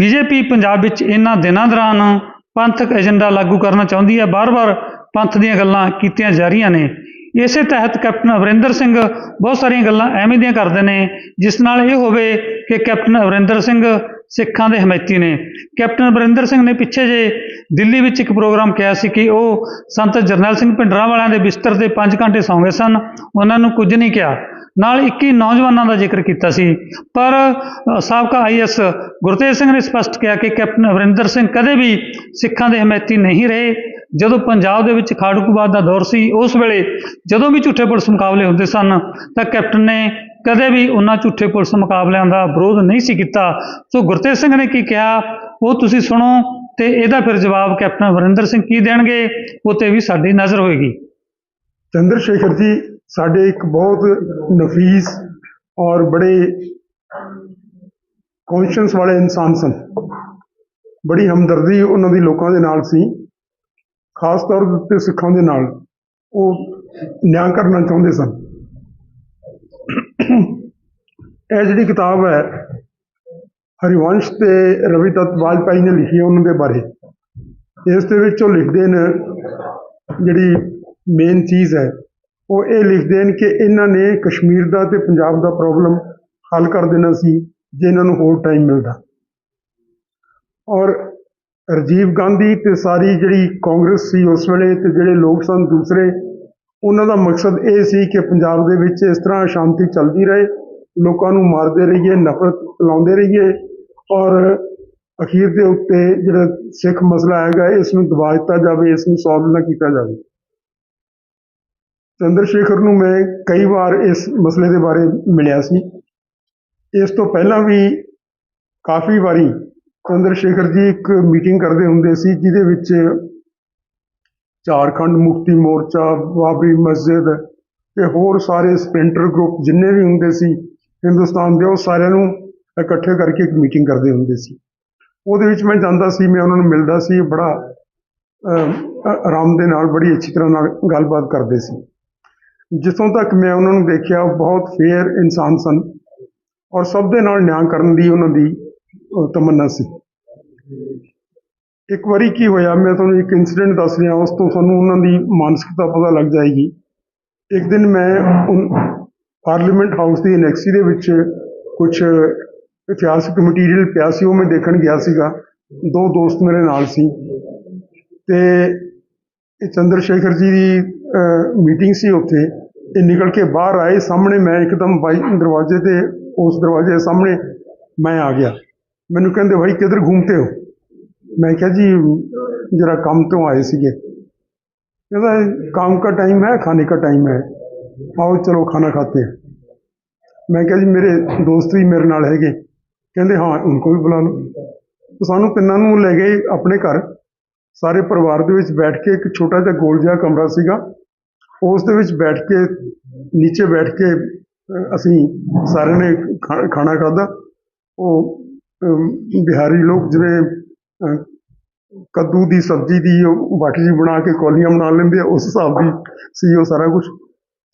BJP Punjab ਵਿੱਚ ਇਹਨਾਂ ਦਿਨਾਂ ਦੌਰਾਨ ਪੰਥਕ ਏਜੰਡਾ ਲਾਗੂ ਕਰਨਾ ਚਾਹੁੰਦੀ ਹੈ। ਬਾਰ-ਬਾਰ ਪੰਥ ਦੀਆਂ ਗੱਲਾਂ ਕੀਤੀਆਂ ਜਾ ਰਹੀਆਂ ਨੇ। ਇਸੇ ਤਹਿਤ ਕੈਪਟਨ ਅਮਰਿੰਦਰ ਸਿੰਘ ਬਹੁਤ ਸਾਰੀਆਂ ਗੱਲਾਂ ਐਵੇਂ ਦੀਆਂ ਕਰਦੇ ਨੇ, ਜਿਸ ਨਾਲ ਇਹ ਹੋਵੇ ਕਿ ਕੈਪਟਨ ਅਮਰਿੰਦਰ ਸਿੰਘ ਸਿੱਖਾਂ ਦੇ ਹਮਾਇਤੀ ਨੇ। ਕੈਪਟਨ ਅਮਰਿੰਦਰ ਸਿੰਘ ਨੇ ਪਿੱਛੇ ਜੇ ਦਿੱਲੀ ਵਿੱਚ ਇੱਕ ਪ੍ਰੋਗਰਾਮ ਕਿਹਾ ਸੀ ਕਿ ਉਹ ਸੰਤ ਜਰਨੈਲ ਸਿੰਘ ਭਿੰਡਰਾਂ ਵਾਲਿਆਂ ਦੇ ਬਿਸਤਰ ਤੇ 5 ਘੰਟੇ ਸੌਂ ਗਏ ਸਨ। ਉਹਨਾਂ ਨੂੰ ਕੁਝ ਨਹੀਂ ਕਿਹਾ। ਨਾਲ 21 ਨੌਜਵਾਨਾਂ ਦਾ ਜ਼ਿਕਰ ਕੀਤਾ ਸੀ। ਪਰ ਅ, ਸਾਬਕਾ ਆਈਐਸ ਗੁਰਤੇਜ ਸਿੰਘ ਨੇ ਸਪਸ਼ਟ ਕਿਹਾ ਕਿ ਕੈਪਟਨ ਅਮਰਿੰਦਰ ਸਿੰਘ ਕਦੇ ਵੀ ਸਿੱਖਾਂ ਦੇ ਹਮਾਇਤੀ ਨਹੀਂ ਰਹੇ। ਜਦੋਂ ਪੰਜਾਬ ਦੇ ਵਿੱਚ ਖਾੜਕੂਵਾਦ ਦਾ ਦੌਰ ਸੀ ਉਸ ਵੇਲੇ ਜਦੋਂ ਵੀ ਝੂਠੇ ਪੁਲਿਸ ਮੁਕਾਬਲੇ ਹੁੰਦੇ ਸਨ ਤਾਂ ਕੈਪਟਨ ਨੇ ਕਦੇ ਵੀ ਉਹਨਾਂ ਝੂਠੇ ਪੁਲਿਸ ਮੁਕਾਬਲਿਆਂ ਦਾ ਵਿਰੋਧ ਨਹੀਂ ਸੀ ਕੀਤਾ। ਸੋ ਗੁਰਤੇਜ ਸਿੰਘ ਨੇ ਕੀ ਕਿਹਾ? ਉਹ ਤੁਸੀਂ ਸੁਣੋ ਤੇ ਇਹਦਾ ਫਿਰ ਜਵਾਬ ਕੈਪਟਨ ਅਮਰਿੰਦਰ ਸਿੰਘ ਕੀ ਦੇਣਗੇ ਉਹ ਤੇ ਵੀ ਸਾਡੀ ਨਜ਼ਰ ਹੋਏਗੀ। ਚੰਦਰ ਸ਼ੇਖਰ ਜੀ ਸਾਡੇ ਇੱਕ ਬਹੁਤ ਨਫੀਸ ਔਰ ਬੜੇ ਕੌਨਸ਼ੀਅੰਸ ਵਾਲੇ ਇਨਸਾਨ ਸਨ। ਬੜੀ ਹਮਦਰਦੀ ਉਹਨਾਂ ਦੀ ਲੋਕਾਂ ਦੇ ਨਾਲ ਸੀ। ਖਾਸ ਤੌਰ ਦੇ ਉੱਤੇ ਸਿੱਖਾਂ ਦੇ ਨਾਲ ਉਹ ਨਿਆਂ ਕਰਨਾ ਚਾਹੁੰਦੇ ਸਨ। ਇਹ ਜਿਹੜੀ ਕਿਤਾਬ ਹੈ, ਹਰਿਵੰਸ਼ ਤੇ ਰਵੀ ਦੱਤ ਵਾਜਪਾਈ ਨੇ ਲਿਖੀ ਉਹਨਾਂ ਦੇ ਬਾਰੇ। ਇਸ ਦੇ ਵਿੱਚ ਉਹ ਲਿਖਦੇ ਨੇ ਜਿਹੜੀ ਮੇਨ ਚੀਜ਼ ਹੈ ਉਹ ਇਹ ਲਿਖਦੇ ਨੇ ਕਿ ਇਹਨਾਂ ਨੇ ਕਸ਼ਮੀਰ ਦਾ ਤੇ ਪੰਜਾਬ ਦਾ ਪ੍ਰੋਬਲਮ ਹੱਲ ਕਰ ਦੇਣਾ ਸੀ, ਜੇ ਇਹਨਾਂ ਨੂੰ ਹੋਰ ਟਾਈਮ ਮਿਲਦਾ। ਔਰ ਰਾਜੀਵ ਗਾਂਧੀ ਤੇ ਸਾਰੀ ਜਿਹੜੀ ਕਾਂਗਰਸ ਸੀ ਉਸ ਵੇਲੇ ਤੇ ਜਿਹੜੇ ਲੋਕ ਸਨ ਦੂਸਰੇ, ਉਹਨਾਂ ਦਾ ਮਕਸਦ ਇਹ ਸੀ ਕਿ ਪੰਜਾਬ ਦੇ ਵਿੱਚ ਇਸ ਤਰ੍ਹਾਂ ਸ਼ਾਂਤੀ ਚੱਲਦੀ ਰਹੇ, ਲੋਕਾਂ ਨੂੰ ਮਾਰਦੇ ਰਹੀਏ, ਨਫ਼ਰਤ ਫੈਲਾਉਂਦੇ ਰਹੀਏ ਔਰ ਅਖੀਰ ਦੇ ਉੱਤੇ ਜਿਹੜਾ ਸਿੱਖ ਮਸਲਾ ਹੈਗਾ, ਇਸ ਨੂੰ ਦਬਾ ਦਿੱਤਾ ਜਾਵੇ, ਇਸ ਨੂੰ ਸੋਲਵ ਨਾ ਕੀਤਾ ਜਾਵੇ। ਚੰਦਰ ਸ਼ੇਖਰ ਨੂੰ ਮੈਂ ਕਈ ਵਾਰ ਇਸ ਮਸਲੇ ਦੇ ਬਾਰੇ ਮਿਲਿਆ ਸੀ। ਇਸ ਤੋਂ ਪਹਿਲਾਂ ਵੀ ਕਾਫੀ ਵਾਰੀ ਚੰਦਰ ਸ਼ੇਖਰ ਜੀ ਇੱਕ ਮੀਟਿੰਗ ਕਰਦੇ ਹੁੰਦੇ ਸੀ, ਜਿਹਦੇ ਵਿੱਚ ਝਾਰਖੰਡ ਮੁਕਤੀ ਮੋਰਚਾ, ਬਾਬਰੀ ਮਸਜਿਦ ਤੇ ਹੋਰ ਸਾਰੇ ਸਪਲਿੰਟਰ ਗਰੁੱਪ ਜਿੰਨੇ ਵੀ ਹੁੰਦੇ ਸੀ, ਹਿੰਦੁਸਤਾਨ ਦੇ, ਉਹ ਸਾਰਿਆਂ ਨੂੰ ਇਕੱਠੇ ਕਰਕੇ ਇੱਕ ਮੀਟਿੰਗ ਕਰਦੇ ਹੁੰਦੇ ਸੀ। ਉਹਦੇ ਵਿੱਚ ਮੈਂ ਜਾਂਦਾ ਸੀ, ਮੈਂ ਉਹਨਾਂ ਨੂੰ ਮਿਲਦਾ ਸੀ, ਬੜਾ ਆਰਾਮ ਦੇ ਨਾਲ, ਬੜੀ ਅੱਛੀ ਤਰ੍ਹਾਂ ਨਾਲ ਗੱਲਬਾਤ ਕਰਦੇ ਸੀ। ਜਿੱਥੋਂ ਤੱਕ ਮੈਂ ਉਹਨਾਂ ਨੂੰ ਦੇਖਿਆ, ਉਹ ਬਹੁਤ ਫੇਅਰ ਇਨਸਾਨ ਸਨ ਔਰ ਸਭ ਦੇ ਨਾਲ ਨਿਆਂ ਕਰਨ ਦੀ ਉਹਨਾਂ ਦੀ ਤਮੰਨਾ ਸੀ। ਇੱਕ ਵਾਰੀ ਕੀ ਹੋਇਆ, ਮੈਂ ਤੁਹਾਨੂੰ ਇੱਕ ਇਨਸੀਡੈਂਟ ਦੱਸ ਰਿਹਾ, ਉਸ ਤੋਂ ਤੁਹਾਨੂੰ ਉਹਨਾਂ ਦੀ ਮਾਨਸਿਕਤਾ ਪਤਾ ਲੱਗ ਜਾਏਗੀ। ਇੱਕ ਦਿਨ ਮੈਂ ਪਾਰਲੀਮੈਂਟ ਹਾਊਸ ਦੀ ਐਨੈਕਸੀ ਦੇ ਵਿੱਚ ਕੁਝ ਇਤਿਹਾਸਕ ਮਟੀਰੀਅਲ ਪਿਆ ਸੀ, ਉਹ ਮੈਂ ਦੇਖਣ ਗਿਆ ਸੀਗਾ। ਦੋ ਦੋਸਤ ਮੇਰੇ ਨਾਲ ਸੀ। ਤੇ ਇਹ ਚੰਦਰ ਸ਼ੇਖਰ ਜੀ ਦੀ ਮੀਟਿੰਗ ਸੀ ਉੱਥੇ। ਇਹ ਨਿਕਲ ਕੇ ਬਾਹਰ ਆਏ, ਸਾਹਮਣੇ ਮੈਂ ਇੱਕਦਮ ਬਾਈ ਦਰਵਾਜ਼ੇ ਤੇ, ਉਸ ਦਰਵਾਜ਼ੇ ਦੇ ਸਾਹਮਣੇ ਮੈਂ ਆ ਗਿਆ। ਮੈਨੂੰ ਕਹਿੰਦੇ, ਭਾਈ, ਕਿੱਧਰ ਘੁੰਮਤੇ ਹੋ? ਮੈਂ ਕਿਹਾ, ਜੀ, ਜਰਾ ਕੰਮ ਤੋਂ ਆਏ ਸੀਗੇ। ਕਹਿੰਦਾ, ਕੰਮ ਦਾ ਟਾਈਮ ਹੈ, ਖਾਣੇ ਦਾ ਟਾਈਮ ਹੈ। ਆਓ, ਚਲੋ, ਖਾਣਾ ਖਾਤੇ ਮੈਂ ਕਿਹਾ, ਜੀ, ਮੇਰੇ ਦੋਸਤ ਵੀ ਮੇਰੇ ਨਾਲ ਹੈਗੇ। ਕਹਿੰਦੇ, ਹਾਂ ਉਹਨਾਂ ਨੂੰ ਵੀ ਬੁਲਾ ਲਓ। ਸਾਨੂੰ ਤਿੰਨਾਂ ਨੂੰ ਲੈ ਗਏ ਆਪਣੇ ਘਰ। ਸਾਰੇ ਪਰਿਵਾਰ ਦੇ ਵਿੱਚ ਬੈਠ ਕੇ ਇੱਕ ਛੋਟਾ ਜਿਹਾ ਗੋਲ ਜਿਹਾ ਕਮਰਾ ਸੀਗਾ। ਉਸ ਦੇ ਵਿੱਚ ਬੈਠ ਕੇ, ਨੀਚੇ ਬੈਠ ਕੇ ਅਸੀਂ ਸਾਰਿਆਂ ਨੇ ਖਾ- ਖਾਣਾ ਖਾਧਾ। ਉਹ ਬਿਹਾਰੀ ਲੋਕ ਜਿਵੇਂ ਕੱਦੂ ਦੀ ਸਬਜ਼ੀ ਦੀ ਉਹ ਬਾਟੀ ਜੀ ਬਣਾ ਕੇ ਕੌਲੀਆਂ ਬਣਾ ਲੈਂਦੇ ਆ, ਉਸ ਹਿਸਾਬ ਦੀ ਸੀ ਉਹ ਸਾਰਾ ਕੁਝ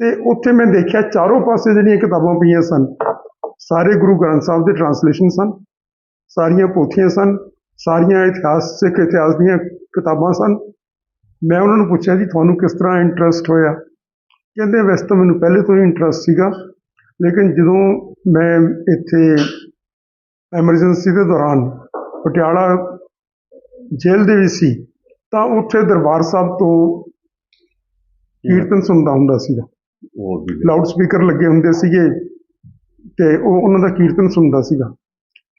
ਤੇ ਉੱਥੇ ਮੈਂ ਦੇਖਿਆ ਚਾਰੋਂ ਪਾਸੇ ਜਿਹੜੀਆਂ ਕਿਤਾਬਾਂ ਪਈਆਂ ਸਨ, ਸਾਰੇ ਗੁਰੂ ਗ੍ਰੰਥ ਸਾਹਿਬ ਦੇ ਟਰਾਂਸਲੇਸ਼ਨ ਸਨ, ਸਾਰੀਆਂ ਪੋਥੀਆਂ ਸਨ ਸਾਰੀਆਂ ਇਤਿਹਾਸਕ ਇਤਿਹਾਸ ਦੀਆਂ ਕਿਤਾਬਾਂ ਸਨ। ਮੈਂ ਉਹਨਾਂ ਨੂੰ ਪੁੱਛਿਆ ਜੀ ਤੁਹਾਨੂੰ ਕਿਸ ਤਰ੍ਹਾਂ ਇੰਟਰਸਟ ਹੋਇਆ? ਕਹਿੰਦੇ ਵੈਸੇ ਤਾਂ ਮੈਨੂੰ ਪਹਿਲੇ ਤੋਂ ਹੀ ਇੰਟਰਸਟ ਸੀਗਾ ਲੇਕਿਨ ਜਦੋਂ ਮੈਂ ਇੱਥੇ ਐਮਰਜੈਂਸੀ ਦੇ ਦੌਰਾਨ ਪਟਿਆਲਾ ਜੇਲ੍ਹ ਦੇ ਵਿੱਚ ਸੀ ਤਾਂ ਉੱਥੇ ਦਰਬਾਰ ਸਾਹਿਬ ਤੋਂ ਕੀਰਤਨ ਸੁਣਦਾ ਹੁੰਦਾ ਸੀਗਾ। ਲਾਊਡ ਸਪੀਕਰ ਲੱਗੇ ਹੁੰਦੇ ਸੀਗੇ ਤੇ ਉਹ ਉਹਨਾਂ ਦਾ ਕੀਰਤਨ ਸੁਣਦਾ ਸੀਗਾ।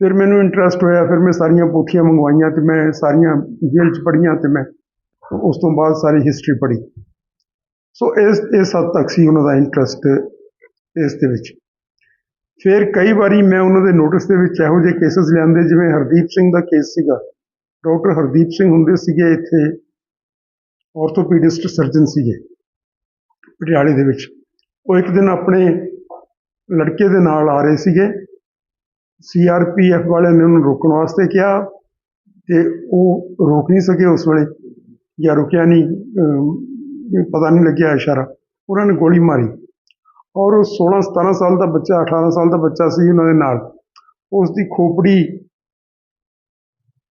ਫਿਰ ਮੈਨੂੰ ਇੰਟਰਸਟ ਹੋਇਆ, ਫਿਰ ਮੈਂ ਸਾਰੀਆਂ ਪੋਥੀਆਂ ਮੰਗਵਾਈਆਂ ਤੇ ਮੈਂ ਸਾਰੀਆਂ ਜੇਲ੍ਹ 'ਚ ਪੜ੍ਹੀਆਂ ਤੇ ਮੈਂ ਉਸ ਤੋਂ ਬਾਅਦ ਸਾਰੀ ਹਿਸਟਰੀ ਪੜ੍ਹੀ। ਸੋ ਇਸ ਇਸ ਹੱਦ ਤੱਕ ਸੀ ਉਹਨਾਂ ਦਾ ਇੰਟਰਸਟ ਇਸ ਦੇ ਵਿੱਚ। ਫਿਰ ਕਈ ਵਾਰੀ ਮੈਂ ਉਹਨਾਂ ਦੇ ਨੋਟਿਸ ਦੇ ਵਿੱਚ ਇਹੋ ਜਿਹੇ ਕੇਸਸ ਲਿਆਂਦੇ, ਜਿਵੇਂ ਹਰਦੀਪ ਸਿੰਘ ਦਾ ਕੇਸ ਸੀਗਾ। ਡਾਕਟਰ ਹਰਦੀਪ ਸਿੰਘ ਹੁੰਦੇ ਸੀਗੇ ਇੱਥੇ ਆਰਥੋਪੀਡਿਸਟ ਸਰਜਨ ਸੀਗੇ ਪਟਿਆਲੇ ਦੇ ਵਿੱਚ। ਉਹ ਇੱਕ ਦਿਨ ਆਪਣੇ ਲੜਕੇ ਦੇ ਨਾਲ ਆ ਰਹੇ ਸੀਗੇ। ਸੀਆਰਪੀਐਫ ਵਾਲਿਆਂ ਨੇ ਉਹਨੂੰ ਰੋਕਣ ਵਾਸਤੇ ਕਿਹਾ ਤੇ ਉਹ ਰੋਕ ਨਹੀਂ ਸਕੇ ਉਸ ਵੇਲੇ ਜਾਂ ਰੁਕਿਆ ਨਹੀਂ ਪਤਾ ਨਹੀਂ ਲੱਗਿਆ ਇਸ਼ਾਰਾ। ਉਹਨਾਂ ਨੇ ਗੋਲੀ ਮਾਰੀ ਔਰ ਉਹ 16 17 ਸਾਲ ਦਾ ਬੱਚਾ 18 ਸਾਲ ਦਾ ਬੱਚਾ ਸੀ ਉਹਨਾਂ ਦੇ ਨਾਲ। ਉਸ ਦੀ ਖੋਪੜੀ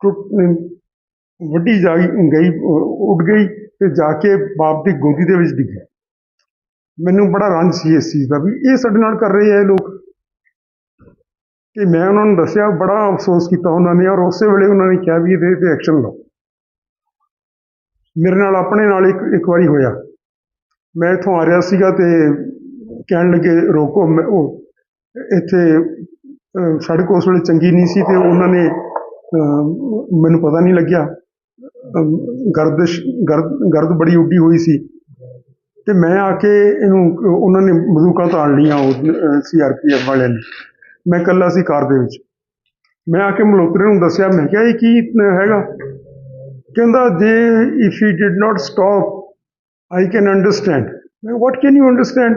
ਟੁੱਟ ਵੱਡੀ ਜਾ ਗਈ, ਉੱਡ ਗਈ ਤੇ ਜਾ ਕੇ ਬਾਪ ਦੀ ਗੋਦੀ ਦੇ ਵਿੱਚ ਡਿੱਗੀ। ਮੈਨੂੰ ਬੜਾ ਰੰਜ ਸੀ ਇਸ ਚੀਜ਼ ਦਾ ਵੀ, ਇਹ ਸਾਡੇ ਨਾਲ ਕਰ ਰਹੇ ਆ ਲੋਕ। ਕਿ ਮੈਂ ਉਹਨਾਂ ਨੂੰ ਦੱਸਿਆ, ਬੜਾ ਅਫਸੋਸ ਕੀਤਾ ਉਹਨਾਂ ਨੇ ਔਰ ਉਸੇ ਵੇਲੇ ਉਹਨਾਂ ਨੇ ਕਿਹਾ ਵੀ ਇਹਦੇ ਤੇ ਐਕਸ਼ਨ ਲਓ। ਮੇਰੇ ਨਾਲ ਆਪਣੇ ਨਾਲ ਇੱਕ ਇੱਕ ਵਾਰੀ ਹੋਇਆ। ਮੈਂ ਇੱਥੋਂ ਆ ਰਿਹਾ ਸੀਗਾ ਤੇ ਕਹਿਣ ਲੱਗੇ, ਰੋਕੋ, ਮੈਂ ਉਹ ਇੱਥੇ ਸੜਕ ਉਸ ਵੇਲੇ ਚੰਗੀ ਨਹੀਂ ਸੀ ਤੇ ਉਹਨਾਂ ਨੇ ਮੈਨੂੰ ਪਤਾ ਨਹੀਂ ਲੱਗਿਆ। ਗਰਦਸ਼, ਗਰਦ ਗਰਦ ਬੜੀ ਉੱਡੀ ਹੋਈ ਸੀ। ਤੇ ਮੈਂ ਆ ਕੇ ਇਹਨੂੰ, ਉਹਨਾਂ ਨੇ ਬੰਦੂਕਾਂ ਤਾਣ ਲਈਆਂ ਉਹ ਸੀਆਰਪੀਐਫ ਵਾਲਿਆਂ ਨੇ। ਮੈਂ ਇਕੱਲਾ ਸੀ ਕਾਰ ਦੇ ਵਿੱਚ। ਮੈਂ ਆ ਕੇ ਮਲਹੋਤਰੇ ਨੂੰ ਦੱਸਿਆ, ਮੈਂ ਕਿਹਾ, ਇਹ ਕੀ ਹੈਗਾ? ਕਹਿੰਦਾ, ਜੇ if you did not stop I can understand ਮੈਂ ਵਾਟ ਕੈਨ ਯੂ ਅੰਡਰਸਟੈਂਡ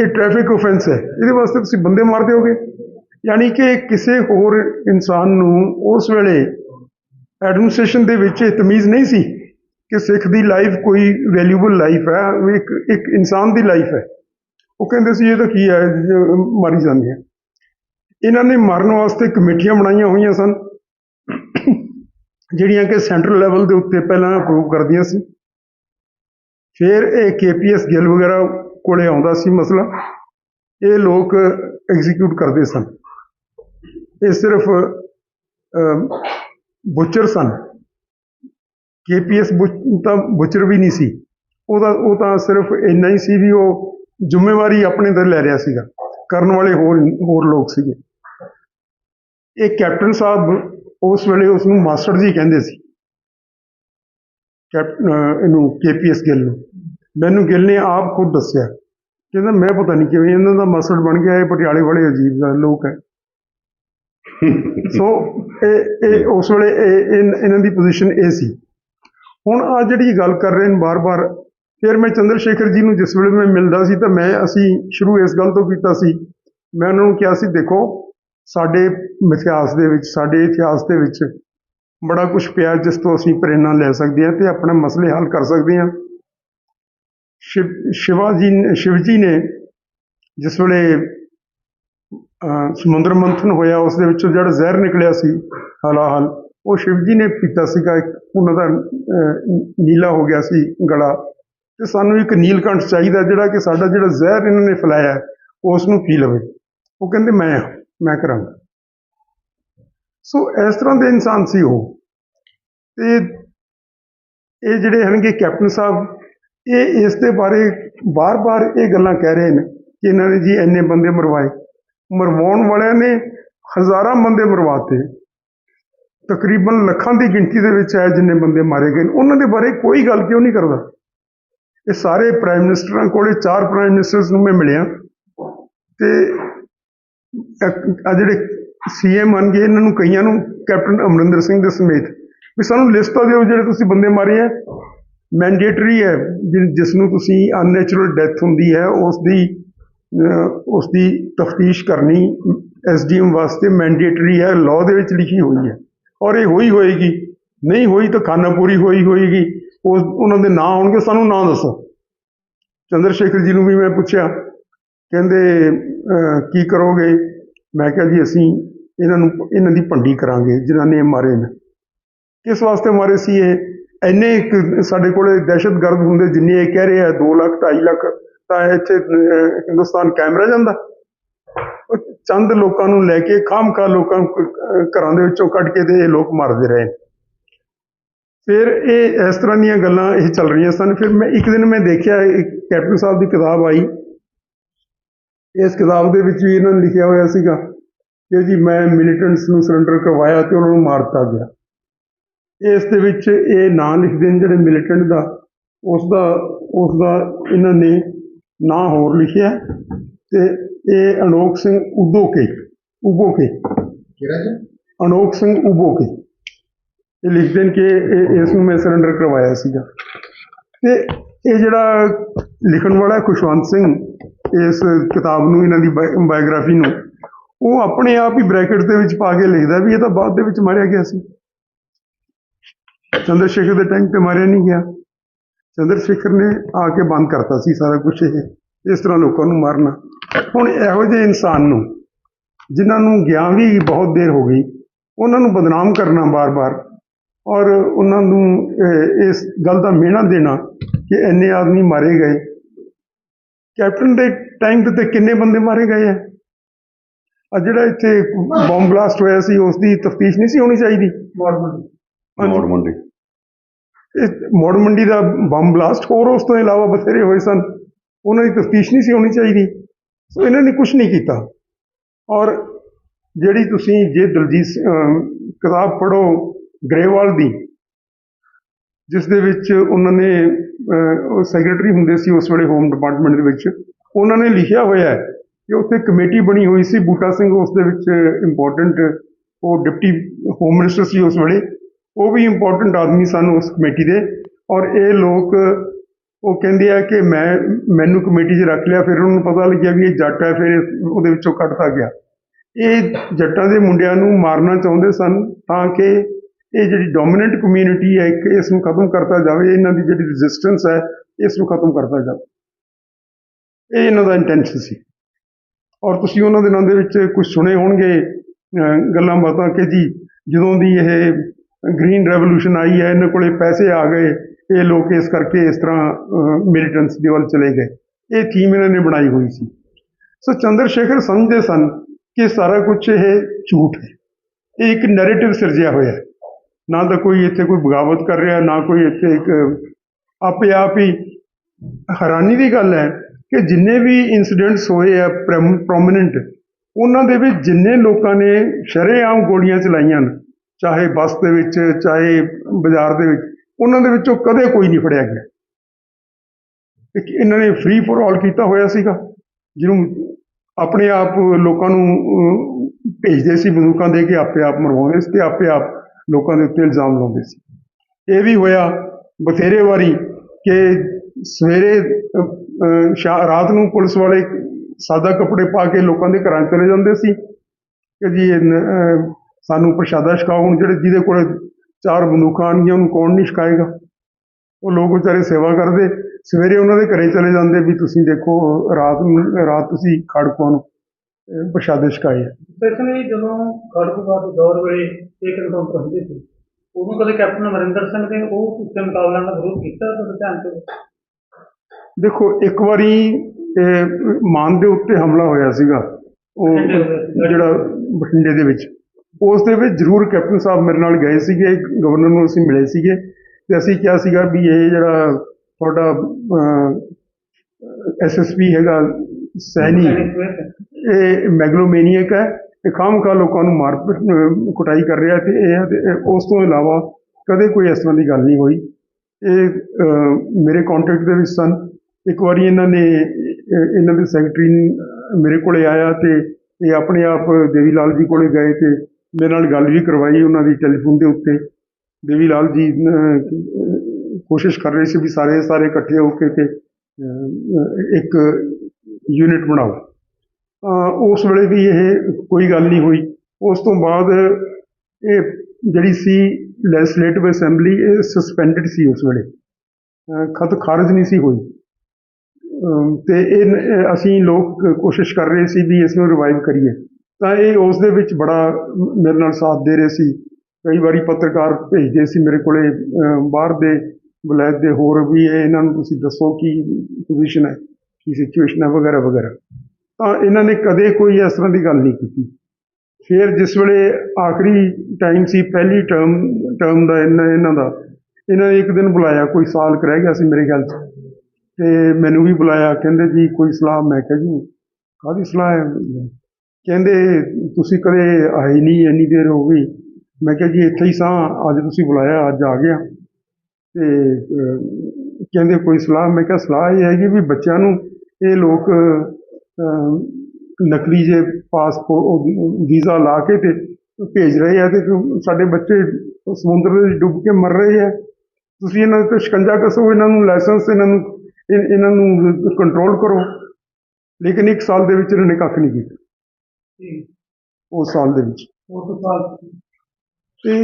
ਇਹ ਟ੍ਰੈਫਿਕ ਆਫੈਂਸ ਹੈ। ਇਹਦੇ ਵਾਸਤੇ ਤੁਸੀਂ ਬੰਦੇ ਮਾਰ ਦਿਓਗੇ? ਯਾਨੀ ਕਿ ਕਿਸੇ ਹੋਰ ਇਨਸਾਨ ਨੂੰ ਉਸ ਵੇਲੇ ਐਡਮਿਨਿਸਟ੍ਰੇਸ਼ਨ ਦੇ ਵਿੱਚ ਇਹ ਤਮੀਜ਼ ਨਹੀਂ ਸੀ ਕਿ ਸਿੱਖ ਦੀ ਲਾਈਫ ਕੋਈ ਵੈਲਿਊਬਲ ਲਾਈਫ ਹੈ, ਇੱਕ ਇੱਕ ਇਨਸਾਨ ਦੀ ਲਾਈਫ ਹੈ। ਉਹ ਕਹਿੰਦੇ ਸੀ, ਇਹ ਤਾਂ ਕੀ ਹੈ? ਮਾਰੀ ਜਾਂਦੀ ਹੈ। ਇਹਨਾਂ ਨੇ ਮਾਰਨ ਵਾਸਤੇ ਕਮੇਟੀਆਂ ਬਣਾਈਆਂ ਹੋਈਆਂ ਸਨ, ਜਿਹੜੀਆਂ ਕਿ ਸੈਂਟਰਲ ਲੈਵਲ ਦੇ ਉੱਤੇ ਪਹਿਲਾਂ ਅਪਰੂਵ ਕਰਦੀਆਂ ਸੀ। ਫਿਰ ਇਹ ਕੇਪੀਐਸ ਗਿੱਲ ਵਗੈਰਾ ਕੋਲੇ ਆਉਂਦਾ ਸੀ ਮਸਲਾ, ਇਹ ਲੋਕ ਐਗਜ਼ੀਕਿਊਟ ਕਰਦੇ ਸਨ। ਇਹ ਸਿਰਫ ਬੁਚਰ ਸਨ। ਕੇਪੀਐਸ ਤਾਂ ਬੁਚਰ ਵੀ ਨਹੀਂ ਸੀ। ਉਹਦਾ, ਉਹ ਤਾਂ ਸਿਰਫ ਇੰਨਾ ਹੀ ਸੀ ਵੀ ਉਹ ਜ਼ਿੰਮੇਵਾਰੀ ਆਪਣੇ ਤੇ ਲੈ ਰਿਹਾ ਸੀਗਾ, ਕਰਨ ਵਾਲੇ ਹੋਰ ਹੋਰ ਲੋਕ ਸੀਗੇ। ਇਹ ਕੈਪਟਨ ਸਾਹਿਬ ਉਸ ਵੇਲੇ ਉਸ ਨੂੰ ਮਾਸਟਰ ਜੀ ਕਹਿੰਦੇ ਸੀ। ਕੈਪਟਨ ਇਹਨੂੰ ਕੇਪੀਐਸ ਗਿੱਲ ਨੂੰ। ਮੈਨੂੰ ਗਿੱਲ ਨੇ ਆਪ ਖੁਦ ਦੱਸਿਆ। ਕਹਿੰਦਾ ਮੈਂ ਪਤਾ ਨਹੀਂ ਕਿਵੇਂ ਇਹਨਾਂ ਦਾ ਮਾਸਟਰ ਬਣ ਗਿਆ ਇਹ ਪਟਿਆਲੇ ਵਾਲੇ ਅਜੀਬ ਜਿਹੇ ਲੋਕ ਹੈ। ਸੋ ਇਹ ਇਹ ਉਸ ਵੇਲੇ ਇਹ ਇਹ- ਇਹਨਾਂ ਦੀ ਪੋਜੀਸ਼ਨ ਇਹ ਸੀ। ਹੁਣ ਆ ਜਿਹੜੀ ਗੱਲ ਕਰ ਰਹੇ ਨੇ ਬਾਰ-ਬਾਰ ਫਿਰ ਮੈਂ ਚੰਦਰ ਸ਼ੇਖਰ ਜੀ ਨੂੰ ਜਿਸ ਵੇਲੇ ਮੈਂ ਮਿਲਦਾ ਸੀ ਤਾਂ ਮੈਂ ਅਸੀਂ ਸ਼ੁਰੂ ਇਸ ਗੱਲ ਤੋਂ ਕੀਤਾ ਸੀ। ਮੈਂ ਉਹਨਾਂ ਨੂੰ ਕਿਹਾ ਸੀ ਦੇਖੋ ਸਾਡੇ ਇਤਿਹਾਸ ਦੇ ਵਿੱਚ ਸਾਡੇ ਇਤਿਹਾਸ ਦੇ ਵਿੱਚ ਬੜਾ ਕੁਝ ਪਿਆ ਜਿਸ ਤੋਂ ਅਸੀਂ ਪ੍ਰੇਰਣਾ ਲੈ ਸਕਦੇ ਹਾਂ ਤੇ ਆਪਣੇ ਮਸਲੇ ਹੱਲ ਕਰ ਸਕਦੇ ਹਾਂ। ਸ਼ਿਵ ਸ਼ਿਵਾ ਜੀ ਨੇ- ਨੇ ਜਿਸ ਵੇਲੇ ਸਮੁੰਦਰ ਮੰਥਨ ਹੋਇਆ ਉਸ ਦੇ ਵਿੱਚੋਂ ਜਿਹੜਾ ਜ਼ਹਿਰ ਨਿਕਲਿਆ ਸੀ ਹਲਾਹਲ ਉਹ ਸ਼ਿਵ ਜੀ ਨੇ ਪੀਤਾ ਸੀਗਾ। ਇੱਕ ਉਹਨਾਂ ਦਾ ਨੀਲਾ ਹੋ ਗਿਆ ਸੀ ਗਲਾ। ਤੇ ਸਾਨੂੰ ਇੱਕ ਨੀਲਕੰਠ ਚਾਹੀਦਾ ਜਿਹੜਾ ਕਿ ਸਾਡਾ ਜਿਹੜਾ ਜ਼ਹਿਰ ਇਹਨਾਂ ਨੇ ਫੈਲਾਇਆ ਹੈ, ਉਸ ਨੂੰ ਪੀ ਲਵੇ। ਉਹ ਕਹਿੰਦੇ ਮੈਂ ਹਾਂ, ਮੈਂ ਕਰਾਂਗਾ। ਸੋ ਇਸ ਤਰ੍ਹਾਂ ਦੇ ਇਨਸਾਨ ਸੀ ਉਹ। ਤੇ ਇਹ ਜਿਹੜੇ ਹਨਗੇ ਕੈਪਟਨ ਸਾਹਿਬ, ਇਹ ਇਸ ਦੇ ਬਾਰੇ ਬਾਰ-ਬਾਰ ਇਹ ਗੱਲਾਂ ਕਹਿ ਰਹੇ ਨੇ ਕਿ ਇਹਨਾਂ ਨੇ ਜੀ ਇੰਨੇ ਬੰਦੇ ਮਰਵਾਏ। ਮਰਵਾਉਣ ਵਾਲਿਆਂ ਨੇ ਹਜ਼ਾਰਾਂ ਬੰਦੇ ਮਰਵਾਤੇ। ਤਕਰੀਬਨ ਲੱਖਾਂ ਦੀ ਗਿਣਤੀ ਦੇ ਵਿੱਚ ਹੈ ਜਿੰਨੇ ਬੰਦੇ ਮਾਰੇ ਗਏ ਨੇ, ਉਹਨਾਂ ਦੇ ਬਾਰੇ ਕੋਈ ਗੱਲ ਕਿਉਂ ਨਹੀਂ ਕਰਦਾ? ਇਹ ਸਾਰੇ ਪ੍ਰਾਈਮ ਮਿਨਿਸਟਰਾਂ ਕੋਲੇ ਚਾਰ ਪ੍ਰਾਈਮ ਮਿਨਿਸਟਰਸ ਨੂੰ ਮੈਂ ਮਿਲਿਆ। ਤੇ ਆ ਜਿਹੜੇ ਸੀਐਮ ਆਣਗੇ ਇਹਨਾਂ ਨੂੰ ਕਈਆਂ ਨੂੰ ਕੈਪਟਨ ਅਮਰਿੰਦਰ ਸਿੰਘ ਦੇ ਸਮੇਤ। ਵੀ ਸਾਨੂੰ ਲਿਸਟਾਂ ਦਿਓ ਜਿਹੜੇ ਤੁਸੀਂ ਬੰਦੇ ਮਾਰੇ ਆ। ਮੈਂਡੇਟਰੀ ਹੈ ਜਿ- ਜਿਸ ਨੂੰ ਤੁਸੀਂ ਅਨਨੈਚੁਰਲ ਡੈਥ ਹੁੰਦੀ ਹੈ ਉਸ ਦੀ ਅਹ, ਉਸ ਦੀ ਤਫਤੀਸ਼ ਕਰਨੀ ਐਸਡੀਐਮ ਵਾਸਤੇ ਮੈਂਡੇਟਰੀ ਹੈ ਲਾਅ ਦੇ ਵਿੱਚ ਲਿਖੀ ਹੋਈ ਹੈ। ਔਰ ਇਹ ਹੋਈ ਹੋਏਗੀ। ਨਹੀਂ ਹੋਈ ਤਾਂ ਖਾਨਾਪੂਰੀ ਹੋਈ ਹੋਏਗੀ। ਉਹ ਉਹਨਾਂ ਦੇ ਨਾਂ ਆਉਣਗੇ ਸਾਨੂੰ ਨਾਂ ਦੱਸੋ। ਚੰਦਰ ਸ਼ੇਖਰ ਜੀ ਨੂੰ ਵੀ ਮੈਂ ਪੁੱਛਿਆ। ਕਹਿੰਦੇ ਕੀ ਕਰੋਗੇ? ਮੈਂ ਕਿਹਾ ਜੀ ਅਸੀਂ ਇਹਨਾਂ ਨੂੰ ਇਹਨਾਂ ਦੀ ਭੰਡੀ ਕਰਾਂਗੇ, ਜਿਨ੍ਹਾਂ ਨੇ ਇਹ ਮਾਰੇ ਨੇ। ਕਿਸ ਵਾਸਤੇ ਮਾਰੇ ਸੀ ਇਹ? ਇੰਨੇ ਇੱਕ ਸਾਡੇ ਕੋਲੇ ਦਹਿਸ਼ਤਗਰਦ ਹੁੰਦੇ ਜਿੰਨੇ ਇਹ ਕਹਿ ਰਹੇ ਆ 2 ਲੱਖ 2.5 ਲੱਖ, ਤਾਂ ਇੱਥੇ ਹਿੰਦੁਸਤਾਨ ਕਾਇਮ ਰਹਿ ਜਾਂਦਾ ਚੰਦ ਲੋਕਾਂ ਨੂੰ ਲੈ ਕੇ ਖਾਮਖਾ ਲੋਕਾਂ ਘਰਾਂ ਦੇ ਵਿੱਚੋਂ ਕੱਢ ਕੇ ਤੇ ਇਹ ਲੋਕ ਮਾਰਦੇ ਰਹੇ। ਫਿਰ ਇਹ ਇਸ ਤਰ੍ਹਾਂ ਦੀਆਂ ਗੱਲਾਂ ਇਹ ਚੱਲ ਰਹੀਆਂ ਸਨ। ਫਿਰ ਮੈਂ ਇੱਕ ਦਿਨ ਮੈਂ ਦੇਖਿਆ ਕੈਪਟਨ ਸਾਹਿਬ ਦੀ ਕਿਤਾਬ ਆਈ। ਇਸ ਕਿਤਾਬ ਦੇ ਵਿੱਚ ਵੀ ਇਹਨਾਂ ਨੇ ਲਿਖਿਆ ਹੋਇਆ ਸੀਗਾ ਕਿ ਜੀ ਮੈਂ ਮਿਲੀਟੈਂਟਸ ਨੂੰ ਸਰੈਂਡਰ ਕਰਵਾਇਆ ਤੇ ਉਹਨਾਂ ਨੂੰ ਮਾਰ ਦਿੱਤਾ ਗਿਆ। ਇਸ ਦੇ ਵਿੱਚ ਇਹ ਨਾਂ ਲਿਖਦੇ ਨੇ ਜਿਹੜੇ ਮਿਲੀਟੈਂਟ ਦਾ ਉਸ ਦਾ ਉਸ ਦਾ ਇਹਨਾਂ ਨੇ ਨਾਂ ਹੋਰ ਲਿਖਿਆ ਤੇ ਇਹ ਅਨੋਖ ਸਿੰਘ ਉਦੋਕੇ ਉਬੋਕੇ। ਕਿਹੜਾ ਜੀ? ਅਨੋਖ ਸਿੰਘ ਉਬੋਕੇ। ਇਹ ਲਿਖਦੇ ਨੇ ਕਿ ਇਹ- ਇਸ ਨੂੰ ਮੈਂ ਸਰੈਂਡਰ ਕਰਵਾਇਆ ਸੀਗਾ। ਤੇ ਇਹ ਜਿਹੜਾ ਲਿਖਣ ਵਾਲਾ ਖੁਸ਼ਵੰਤ ਸਿੰਘ ਇਸ ਕਿਤਾਬ ਨੂੰ, ਇਹਨਾਂ ਦੀ ਬਾਇਓਗ੍ਰਾਫੀ ਨੂੰ, ਉਹ ਆਪਣੇ ਆਪ ਹੀ ਬ੍ਰੈਕਟ ਦੇ ਵਿੱਚ ਪਾ ਕੇ ਲਿਖਦਾ ਵੀ ਇਹ ਤਾਂ ਬਾਅਦ ਦੇ ਵਿੱਚ ਮਾਰਿਆ ਗਿਆ ਸੀ। ਚੰਦਰ ਸ਼ੇਖਰ ਦੇ ਟਾਈਮ ਤੇ ਮਾਰਿਆ ਨਹੀਂ ਗਿਆ। ਚੰਦਰ ਸ਼ੇਖਰ ਨੇ ਆ ਕੇ ਬੰਦ ਕਰਤਾ ਸੀ ਸਾਰਾ ਕੁਝ ਇਹ, ਇਸ ਤਰ੍ਹਾਂ ਲੋਕਾਂ ਨੂੰ ਮਾਰਨਾ। ਹੁਣ ਇਹੋ ਜਿਹੇ ਇਨਸਾਨ ਨੂੰ, ਜਿਨ੍ਹਾਂ ਨੂੰ ਗਿਆ ਵੀ ਬਹੁਤ ਦੇਰ ਹੋ ਗਈ, ਉਹਨਾਂ ਨੂੰ ਬਦਨਾਮ ਕਰਨਾ ਬਾਰ-ਬਾਰ, ਔਰ ਉਹਨਾਂ ਨੂੰ ਇਸ ਗੱਲ ਦਾ ਮਿਹਣਾ ਦੇਣਾ ਕਿ ਇੰਨੇ ਆਦਮੀ ਮਾਰੇ ਗਏ। ਕੈਪਟਨ ਦੇ ਟਾਈਮ ਤੇ ਤਾਂ ਕਿੰਨੇ ਬੰਦੇ ਮਾਰੇ ਗਏ ਆ? ਆ ਜਿਹੜਾ ਇੱਥੇ ਬੰਬ ਬਲਾਸਟ ਹੋਇਆ ਸੀ ਉਸ ਦੀ ਤਫਤੀਸ਼ ਨਹੀਂ ਸੀ ਹੋਣੀ ਚਾਹੀਦੀ। ਮੋੜ ਮੰਡੀ। ਇਹ ਮੋੜ ਮੰਡੀ ਦਾ ਬੰਬ ਬਲਾਸਟ ਹੋਰ ਉਸ ਤੋਂ ਇਲਾਵਾ ਬਥੇਰੇ ਹੋਏ ਸਨ। ਉਹਨਾਂ ਦੀ ਤਫਤੀਸ਼ ਨਹੀਂ ਸੀ ਹੋਣੀ ਚਾਹੀਦੀ। ਸੋ ਇਹਨਾਂ ਨੇ ਕੁਝ ਨਹੀਂ ਕੀਤਾ। ਔਰ ਜਿਹੜੀ ਤੁਸੀਂ ਜੇ ਦਲਜੀਤ ਕਿਤਾਬ ਪੜ੍ਹੋ ਗਰੇਵਾਲ ਦੀ ਜਿਸ ਦੇ ਵਿੱਚ ਉਹਨਾਂ ਨੇ ਸੈਕਟਰੀ ਹੁੰਦੇ ਸੀ ਉਸ ਵੇਲੇ ਹੋਮ ਡਿਪਾਰਟਮੈਂਟ ਦੇ ਵਿੱਚ ਉਹਨਾਂ ਨੇ ਲਿਖਿਆ ਹੋਇਆ ਹੈ ਕਿ ਉੱਥੇ ਕਮੇਟੀ ਬਣੀ ਹੋਈ ਸੀ ਬੂਟਾ ਸਿੰਘ, ਉਸ ਦੇ ਵਿੱਚ ਇੰਪੋਰਟੈਂਟ ਉਹ ਡਿਪਟੀ ਹੋਮ ਮਿਨਿਸਟਰ ਸੀ ਉਸ ਵੇਲੇ। ਉਹ ਵੀ ਇੰਪੋਰਟੈਂਟ ਆਦਮੀ ਸਨ ਉਸ ਕਮੇਟੀ ਦੇ। ਔਰ ਇਹ ਲੋਕ, ਉਹ ਕਹਿੰਦੇ ਆ ਕਿ ਮੈਂ, ਮੈਨੂੰ ਕਮੇਟੀ 'ਚ ਰੱਖ ਲਿਆ, ਫਿਰ ਉਹਨਾਂ ਨੂੰ ਪਤਾ ਲੱਗਿਆ ਵੀ ਇਹ ਜੱਟ ਹੈ, ਫਿਰ ਉਹਦੇ ਵਿੱਚੋਂ ਕੱਢਤਾ ਗਿਆ। ਇਹ ਜੱਟਾਂ ਦੇ ਮੁੰਡਿਆਂ ਨੂੰ ਮਾਰਨਾ ਚਾਹੁੰਦੇ ਸਨ ਤਾਂ ਕਿ ਇਹ ਜਿਹੜੀ ਡੋਮੀਨੈਂਟ ਕਮਿਊਨਿਟੀ ਹੈ, ਇੱਕ ਇਸ ਨੂੰ ਖਤਮ ਕਰਤਾ ਜਾਵੇ, ਇਹਨਾਂ ਦੀ ਜਿਹੜੀ ਰੈਜ਼ਿਸਟੈਂਸ ਹੈ, ਇਸ ਨੂੰ ਖਤਮ ਕਰਤਾ ਜਾਵੇ। ਇਹ ਇਹਨਾਂ ਦਾ ਇੰਟੈਂਸ਼ਨ ਸੀ। ਔਰ ਤੁਸੀਂ ਉਹਨਾਂ ਦਿਨਾਂ ਦੇ ਵਿੱਚ ਕੁਝ ਸੁਣੇ ਹੋਣਗੇ ਗੱਲਾਂ ਬਾਤਾਂ ਕਿ ਜੀ ਜਦੋਂ ਦੀ ਇਹ ਗ੍ਰੀਨ ਰੈਵੋਲੂਸ਼ਨ ਆਈ ਹੈ, ਇਹਨਾਂ ਕੋਲੇ ਪੈਸੇ ਆ ਗਏ, ਇਹ ਲੋਕ ਇਸ ਕਰਕੇ ਇਸ ਤਰ੍ਹਾਂ ਮਿਲੀਟੈਂਸ ਦੇ ਵੱਲ ਚਲੇ ਗਏ। ਇਹ ਥੀਮ ਇਹਨਾਂ ਨੇ ਬਣਾਈ ਹੋਈ ਸੀ। ਸੋ ਚੰਦਰ ਸ਼ੇਖਰ ਸਮਝਦੇ ਸਨ ਕਿ ਸਾਰਾ ਕੁਝ ਇਹ ਝੂਠ ਹੈ। ਇਹ ਇੱਕ ਨੈਰੇਟਿਵ ਸਿਰਜਿਆ ਹੋਇਆ ਹੈ। ਨਾ ਤਾਂ ਕੋਈ ਇੱਥੇ ਕੋਈ ਬਗਾਵਤ ਕਰ ਰਿਹਾ, ਨਾ ਕੋਈ ਇੱਥੇ ਇੱਕ ਆਪੇ ਆਪ ਹੀ ਹੈਰਾਨੀ ਦੀ ਗੱਲ ਹੈ ਕਿ ਜਿੰਨੇ ਵੀ ਇਨਸੀਡੈਂਟਸ ਹੋਏ ਆ ਪ੍ਰੋਮਿਨੈਂਟ ਉਹਨਾਂ ਦੇ ਵਿੱਚ ਜਿੰਨੇ ਲੋਕਾਂ ਨੇ ਸ਼ਰੇਆਮ ਗੋਲੀਆਂ ਚਲਾਈਆਂ ਨੇ, ਚਾਹੇ ਬੱਸ ਦੇ ਵਿੱਚ, ਚਾਹੇ ਬਾਜ਼ਾਰ ਦੇ ਵਿੱਚ, ਉਹਨਾਂ ਦੇ ਵਿੱਚੋਂ ਕਦੇ ਕੋਈ ਨਹੀਂ ਫੜਿਆ ਗਿਆ। ਇੱਕ ਇਹਨਾਂ ਨੇ ਫ੍ਰੀ ਫॉर ਆਲ ਕੀਤਾ ਹੋਇਆ ਸੀਗਾ, ਜਿਹਨੂੰ ਆਪਣੇ ਆਪ ਲੋਕਾਂ ਨੂੰ ਭੇਜਦੇ ਸੀ, ਬੰਦੂਕਾਂ ਦੇ ਕੇ ਆਪੇ ਆਪ ਮਰਵਾਉਂਦੇ ਸੀ ਤੇ ਆਪੇ ਆਪ ਲੋਕਾਂ ਦੇ ਉੱਤੇ ਇਲਜ਼ਾਮ ਲਾਉਂਦੇ ਸੀ। ਇਹ ਵੀ ਹੋਇਆ ਬਥੇਰੇ ਵਾਰੀ ਕਿ ਸਵੇਰੇ ਰਾਤ ਨੂੰ ਪੁਲਿਸ ਵਾਲੇ ਸਾਦਾ ਕੱਪੜੇ ਪਾ ਕੇ ਲੋਕਾਂ ਦੇ ਘਰਾਂ ਚਲੇ ਜਾਂਦੇ ਸੀ ਕਿ ਜੀ ਸਾਨੂੰ ਪ੍ਰਸ਼ਾਦਾ ਛਕਾਓ ਹੁਣ ਜਿਹੜੇ ਜਿਹਦੇ ਕੋਲ ਚਾਰ ਬੰਦੂਕਾਂ ਆਉਣਗੀਆਂ, ਉਹਨੂੰ ਕੌਣ ਨਹੀਂ ਛਕਾਏਗਾ? ਉਹ ਲੋਕ ਵਿਚਾਰੇ ਸੇਵਾ ਕਰਦੇ, ਸਵੇਰੇ ਉਹਨਾਂ ਦੇ ਘਰੇ ਚਲੇ ਜਾਂਦੇ ਵੀ ਤੁਸੀਂ ਦੇਖੋ, ਰਾਤ ਨੂੰ, ਰਾਤ ਤੁਸੀਂ ਖੜਕੂਆਂ ਨੂੰ ਪ੍ਰਸ਼ਾਦੇ ਛਕਾਏ। ਸਪੈਸ਼ਲੀ ਜਦੋਂ ਖੜਕੂਵਾਦ ਦੇ ਦੌਰ ਵੇਲੇ ਇੱਕ ਐਨਕਾਊਂਟਰ ਹੁੰਦੇ ਸੀ, ਉਦੋਂ ਕਦੇ ਕੈਪਟਨ ਅਮਰਿੰਦਰ ਸਿੰਘ ਨੇ ਉਹ ਕੁੱਤੇ ਮੁਕਾਬਲਾ ਦਾ ਵਿਰੋਧ ਕੀਤਾ, ਤੁਹਾਡੇ ਧਿਆਨ ਚ? ਦੇਖੋ ਇੱਕ ਵਾਰੀ ਇਹ ਮਾਨ ਦੇ ਉੱਤੇ ਹਮਲਾ ਹੋਇਆ ਸੀਗਾ ਉਹ। ਜਿਹੜਾ ਬਠਿੰਡੇ ਦੇ ਵਿੱਚ। ਉਸ ਦੇ ਵਿੱਚ ਜ਼ਰੂਰ ਕੈਪਟਨ ਸਾਹਿਬ ਮੇਰੇ ਨਾਲ ਗਏ ਸੀਗੇ ਗਵਰਨਰ ਨੂੰ ਅਸੀਂ ਮਿਲੇ ਸੀਗੇ ਤੇ ਅਸੀਂ ਕਿਹਾ ਸੀਗਾ ਵੀ ਇਹ ਜਿਹੜਾ ਤੁਹਾਡਾ ਐਸਐਸਪੀ ਹੈਗਾ ਸੈਣੀ ਇਹ ਮੈਗਲੋਮੇਨੀਅਕ ਹੈ ਇਹ ਖਾਮਖਾ ਲੋਕਾਂ ਨੂੰ ਮਾਰ ਕੁਟਾਈ ਕਰ ਰਿਹਾ ਤੇ ਇਹ ਤੇ ਉਸ ਤੋਂ ਇਲਾਵਾ ਕਦੇ ਕੋਈ ਇਸ ਤਰ੍ਹਾਂ ਦੀ ਗੱਲ ਨਹੀਂ ਹੋਈ। ਇਹ ਮੇਰੇ ਕੰਟੈਕਟ ਦੇ ਵਿੱਚ ਸਨ। ਇੱਕ ਵਾਰੀ ਇਹਨਾਂ ਨੇ ਇਹਨਾਂ ਦੇ ਸੈਕਟਰੀ ਮੇਰੇ ਕੋਲੇ ਆਇਆ ਤੇ ਇਹ ਆਪਣੇ ਆਪ ਦੇਵੀ ਲਾਲ ਜੀ ਕੋਲੇ ਗਏ ਤੇ ਮੇਰੇ ਨਾਲ ਗੱਲ ਵੀ ਕਰਵਾਈ ਉਹਨਾਂ ਦੀ ਟੈਲੀਫੋਨ ਦੇ ਉੱਤੇ। ਦੇਵੀ ਲਾਲ ਜੀ ਕੋਸ਼ਿਸ਼ ਕਰ ਰਹੇ ਸੀ ਵੀ ਸਾਰੇ ਸਾਰੇ ਇਕੱਠੇ ਹੋ ਕੇ ਤੇ ਇੱਕ ਯੂਨਿਟ ਬਣਾਓ। ਉਸ ਵੇਲੇ ਵੀ ਇਹ ਕੋਈ ਗੱਲ ਨਹੀਂ ਹੋਈ। ਉਸ ਤੋਂ ਬਾਅਦ ਇਹ ਜਿਹੜੀ ਸੀ ਲੈਜਿਸਲੇਟਿਵ ਅਸੈਂਬਲੀ ਇਹ ਸਸਪੈਂਡਡ ਸੀ ਉਸ ਵੇਲੇ। ਖਤ ਖਾਰਜ ਨਹੀਂ ਸੀ ਹੋਈ। ਤੇ ਇਹ ਅਸੀਂ ਲੋਕ ਕੋਸ਼ਿਸ਼ ਕਰ ਰਹੇ ਸੀ ਵੀ ਇਸ ਨੂੰ ਰਿਵਾਈਵ ਕਰੀਏ। ਤਾਂ ਇਹ ਉਸ ਦੇ ਵਿੱਚ ਬੜਾ ਮੇਰੇ ਨਾਲ ਸਾਥ ਦੇ ਰਹੇ ਸੀ। ਕਈ ਵਾਰੀ ਪੱਤਰਕਾਰ ਭੇਜਦੇ ਸੀ ਮੇਰੇ ਕੋਲੇ ਬਾਹਰ ਦੇ ਵਲੈਤ ਦੇ ਹੋਰ ਵੀ ਇਹਨਾਂ ਨੂੰ ਤੁਸੀਂ ਦੱਸੋ ਕੀ ਪੋਜੀਸ਼ਨ ਹੈ, ਕੀ ਸਿਚੁਏਸ਼ਨ ਹੈ ਵਗੈਰਾ ਵਗੈਰਾ। ਤਾਂ ਇਹਨਾਂ ਨੇ ਕਦੇ ਕੋਈ ਇਸ ਤਰ੍ਹਾਂ ਦੀ ਗੱਲ ਨਹੀਂ ਕੀਤੀ। ਫਿਰ ਜਿਸ ਵੇਲੇ ਆਖਰੀ ਟਾਈਮ ਸੀ, ਪਹਿਲੀ ਟਰਮ ਟਰਮ ਦਾ ਇਹਨਾਂ ਇਹਨਾਂ ਦਾ, ਇਹਨਾਂ ਨੇ ਇੱਕ ਦਿਨ ਬੁਲਾਇਆ, ਕੋਈ ਸਾਲ ਕੁ ਰਹਿ ਗਿਆ ਸੀ ਮੇਰੇ ਖਿਆਲ 'ਚ। ਤੇ ਮੈਨੂੰ ਵੀ ਬੁਲਾਇਆ, ਕਹਿੰਦੇ ਜੀ ਕੋਈ ਸਲਾਹ, ਮੈਂ ਕਿਹਾ ਜੀ, ਕਾਹਦੀ ਸਲਾਹ ਹੈ? ਕਹਿੰਦੇ, ਤੁਸੀਂ ਕਦੇ ਆਏ ਨਹੀਂ, ਇੰਨੀ ਦੇਰ ਹੋ ਗਈ। ਮੈਂ ਕਿਹਾ ਜੀ, ਇੱਥੇ ਹੀ ਸਾਂ, ਅੱਜ ਤੁਸੀਂ ਬੁਲਾਇਆ, ਅੱਜ ਆ ਗਿਆ। ਤੇ ਕਹਿੰਦੇ, ਕੋਈ ਸਲਾਹ? ਮੈਂ ਕਿਹਾ, ਸਲਾਹ ਇਹ ਹੈਗੀ ਵੀ ਬੱਚਿਆਂ ਨੂੰ ਇਹ ਲੋਕ ਨਕਲੀ ਜੇ ਪਾਸਪੋਰਟ ਵੀਜ਼ਾ ਲਾ ਕੇ ਤੇ ਭੇਜ ਰਹੇ ਆ ਤੇ ਸਾਡੇ ਬੱਚੇ ਸਮੁੰਦਰ ਵਿੱਚ ਡੁੱਬ ਕੇ ਮਰ ਰਹੇ ਆ। ਤੁਸੀਂ ਇਹਨਾਂ ਤੇ ਸ਼ਿਕੰਜਾ ਕਸੋ, ਇਹਨਾਂ ਨੂੰ ਲਾਇਸੈਂਸ, ਇਹਨਾਂ ਨੂੰ ਇਹਨਾਂ ਨੂੰ ਕੰਟਰੋਲ ਕਰੋ। ਲੇਕਿਨ ਇੱਕ ਸਾਲ ਦੇ ਵਿੱਚ ਇਹਨਾਂ ਨੇ ਕੱਖ ਨਹੀਂ ਕੀਤਾ। ਉਸ ਸਾਲ ਦੇ ਵਿੱਚ। ਤੋਂ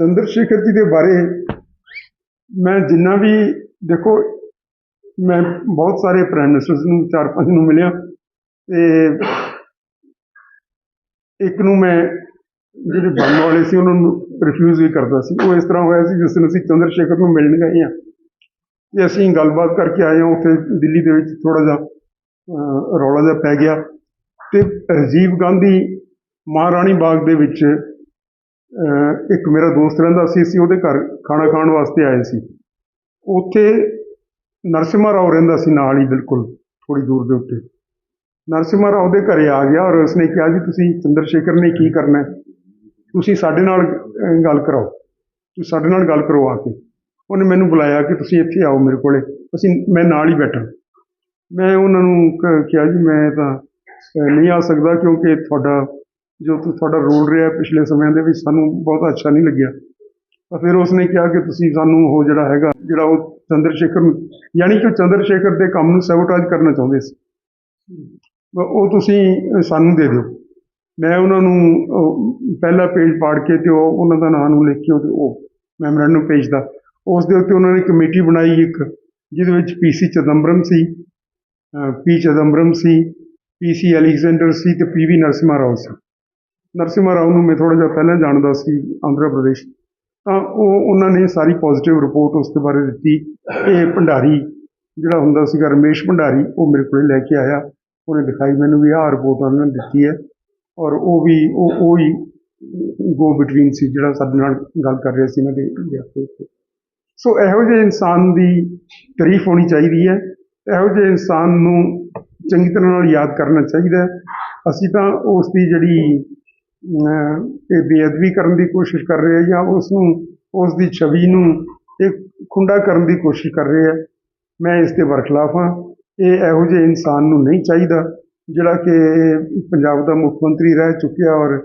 ਚੰਦਰ ਸ਼ੇਖਰ ਜੀ ਦੇ ਬਾਰੇ ਮੈਂ ਜਿੰਨਾ ਵੀ ਦੇਖੋ ਮੈਂ ਬਹੁਤ ਸਾਰੇ ਪ੍ਰਾਈਮ ਮਿਨਿਸਟਰਸ ਨੂੰ ਚਾਰ ਪੰਜ ਨੂੰ ਮਿਲਿਆ। ਤੇ ਇੱਕ ਨੂੰ ਮੈਂ ਜਿਹੜੇ ਬਣਨ ਵਾਲੇ ਸੀ ਉਹਨਾਂ ਨੂੰ ਰਿਫਿਊਜ਼ ਵੀ ਕਰਦਾ ਸੀ। ਉਹ ਇਸ ਤਰ੍ਹਾਂ ਹੋਇਆ ਸੀ ਜਿਸ ਦਿਨ ਅਸੀਂ ਚੰਦਰ ਸ਼ੇਖਰ ਨੂੰ ਮਿਲਣ ਗਏ ਹਾਂ। ਤੇ ਅਸੀਂ ਗੱਲਬਾਤ ਕਰਕੇ ਆਏ ਹਾਂ, ਉੱਥੇ ਦਿੱਲੀ ਦੇ ਵਿੱਚ ਥੋੜਾ ਜਿਹਾ ਰੌਲਾ ਜਿਹਾ ਪੈ ਗਿਆ ਤੇ ਰਾਜੀਵ ਗਾਂਧੀ ਮਹਾਰਾਣੀ ਬਾਗ ਦੇ ਵਿੱਚ ਇੱਕ ਮੇਰਾ ਦੋਸਤ ਰਹਿੰਦਾ ਸੀ, ਅਸੀਂ ਉਹਦੇ ਘਰ ਖਾਣਾ ਖਾਣ ਵਾਸਤੇ ਆਏ ਸੀ। ਉੱਥੇ ਨਰਸਿਮਾ ਰਾਓ ਰਹਿੰਦਾ ਸੀ ਨਾਲ ਹੀ, ਬਿਲਕੁਲ ਥੋੜੀ ਦੂਰ ਦੇ ਉੱਤੇ। ਨਰਸਿਮਾ ਰਾਓ ਦੇ ਘਰੇ ਆ ਗਿਆ ਔਰ ਉਸਨੇ ਕਿਹਾ, ਜੀ, ਤੁਸੀਂ ਚੰਦਰ ਸ਼ੇਖਰ ਨੇ ਕੀ ਕਰਨਾ ਤੁਸੀਂ ਸਾਡੇ ਨਾਲ ਗੱਲ ਕਰਾਓ। ਤੁਸੀਂ ਸਾਡੇ ਨਾਲ ਗੱਲ ਕਰੋ ਆ ਕੇ। ਉਹਨੇ ਮੈਨੂੰ ਬੁਲਾਇਆ ਕਿ ਤੁਸੀਂ ਇੱਥੇ ਆਓ ਮੇਰੇ ਕੋਲੇ, ਅਸੀਂ, ਮੈਂ ਨਾਲ ਹੀ ਬੈਠਾ। ਮੈਂ ਉਹਨਾਂ ਨੂੰ ਕ- ਕਿਹਾ ਜੀ, ਮੈਂ ਤਾਂ ਨਹੀਂ ਆ ਸਕਦਾ ਕਿਉਂਕਿ ਤੁਹਾਡਾ, ਜੋ ਤੁਹਾਡਾ ਰੋਲ ਰਿਹਾ ਪਿਛਲੇ ਸਮਿਆਂ ਦੇ ਵਿੱਚ ਸਾਨੂੰ ਬਹੁਤ ਅੱਛਾ ਨਹੀਂ ਲੱਗਿਆ। ਤਾਂ ਫਿਰ ਉਸਨੇ ਕਿਹਾ ਕਿ ਤੁਸੀਂ ਸਾਨੂੰ ਉਹ ਜਿਹੜਾ ਹੈਗਾ, ਜਿਹੜਾ ਉਹ ਚੰਦਰ ਸ਼ੇਖਰ ਨੂੰ, ਯਾਨੀ ਕਿ ਉਹ ਚੰਦਰ ਸ਼ੇਖਰ ਦੇ ਕੰਮ ਨੂੰ ਸੈਬੋਟਾਜ ਕਰਨਾ ਚਾਹੁੰਦੇ ਸੀ। ਉਹ ਤੁਸੀਂ ਸਾਨੂੰ ਦੇ ਦਿਓ। ਮੈਂ ਉਹਨਾਂ ਨੂੰ ਪਹਿਲਾ ਪੇਜ ਪਾੜ ਕੇ ਤੇ ਉਹ, ਉਹਨਾਂ ਦਾ ਨਾਮ ਨੂੰ ਲਿਖ ਕੇ ਉਹ- ਉਹ ਮੈਮੋਰੈਂਡਮ ਭੇਜਦਾ। ਉਸ ਦੇ ਉੱਤੇ ਉਹਨਾਂ ਨੇ ਕਮੇਟੀ ਬਣਾਈ ਇੱਕ, ਜਿਹਦੇ ਵਿੱਚ ਪੀਸੀ ਚਦੰਬਰਮ ਸੀ ਪੀ ਚਦੰਬਰਮ ਸੀ ਪੀਸੀ ਅਲੈਗਜ਼ੈਂਡਰ ਸੀ ਤੇ ਪੀਵੀ ਨਰਸਿਮਾ ਰਾਓ ਸੀ। ਨਰਸਿਮਾ ਰਾਓ ਨੂੰ ਮੈਂ ਥੋੜਾ ਜਿਹਾ ਪਹਿਲਾਂ ਜਾਣਦਾ ਸੀ, ਆਂਧਰਾ ਪ੍ਰਦੇਸ਼। ਤਾਂ ਉਹ, ਉਹਨਾਂ ਨੇ ਸਾਰੀ ਪੋਜ਼ਿਟਿਵ ਰਿਪੋਰਟ ਉਸ ਦੇ ਬਾਰੇ ਦਿੱਤੀ। ਇਹ ਭੰਡਾਰੀ ਜਿਹੜਾ ਹੁੰਦਾ ਸੀਗਾ, ਰਮੇਸ਼ ਭੰਡਾਰੀ, ਉਹ ਮੇਰੇ ਕੋਲੇ ਲੈ ਕੇ ਆਇਆ। ਉਹਨੇ ਦਿਖਾਈ ਮੈਨੂੰ ਵੀ ਆਹ ਰਿਪੋਰਟ ਉਹਨਾਂ ਨੇ ਦਿੱਤੀ ਹੈ। ਔਰ ਉਹ ਵੀ, ਉਹ ਉਹ ਹੀ ਗੋ ਬਿਟਵੀਨ ਸੀ, ਜਿਹੜਾ ਸਾਡੇ ਨਾਲ ਗੱਲ ਕਰ ਰਿਹਾ ਸੀ ਇਹਨਾਂ ਦੇ ਦੇ ਉੱਤੇ ਸੋ ਇਹੋ ਜਿਹੇ ਇਨਸਾਨ ਦੀ ਤਾਰੀਫ ਹੋਣੀ ਚਾਹੀਦੀ ਹੈ, ਇਹੋ ਜਿਹੇ ਇਨਸਾਨ ਨੂੰ ਚੰਗੀ ਤਰ੍ਹਾਂ ਨਾਲ ਯਾਦ ਕਰਨਾ ਚਾਹੀਦਾ ਅਸੀਂ ਤਾਂ ਉਸ ਦੀ ਜਿਹੜੀ ਇਹ ਬੇਅਦਬੀ ਕਰਨ ਦੀ ਕੋਸ਼ਿਸ਼ ਕਰ ਰਹੇ ਹਾਂ ਜਾਂ ਉਸ ਨੂੰ, ਉਸ ਦੀ ਛਵੀ ਨੂੰ ਇੱਕ ਖੁੰਡਾ ਕਰਨ ਦੀ ਕੋਸ਼ਿਸ਼ ਕਰ ਰਹੇ ਹਾਂ। ਮੈਂ ਇਸ ਦੇ ਬਰਖਲਾਫ ਹਾਂ। ਇਹ ਇਹੋ ਜਿਹੇ ਇਨਸਾਨ ਨੂੰ ਨਹੀਂ ਚਾਹੀਦਾ ਜਿਹੜਾ ਕਿ ਪੰਜਾਬ ਦਾ ਮੁੱਖ ਮੰਤਰੀ ਰਹਿ ਚੁੱਕਿਆ ਔਰ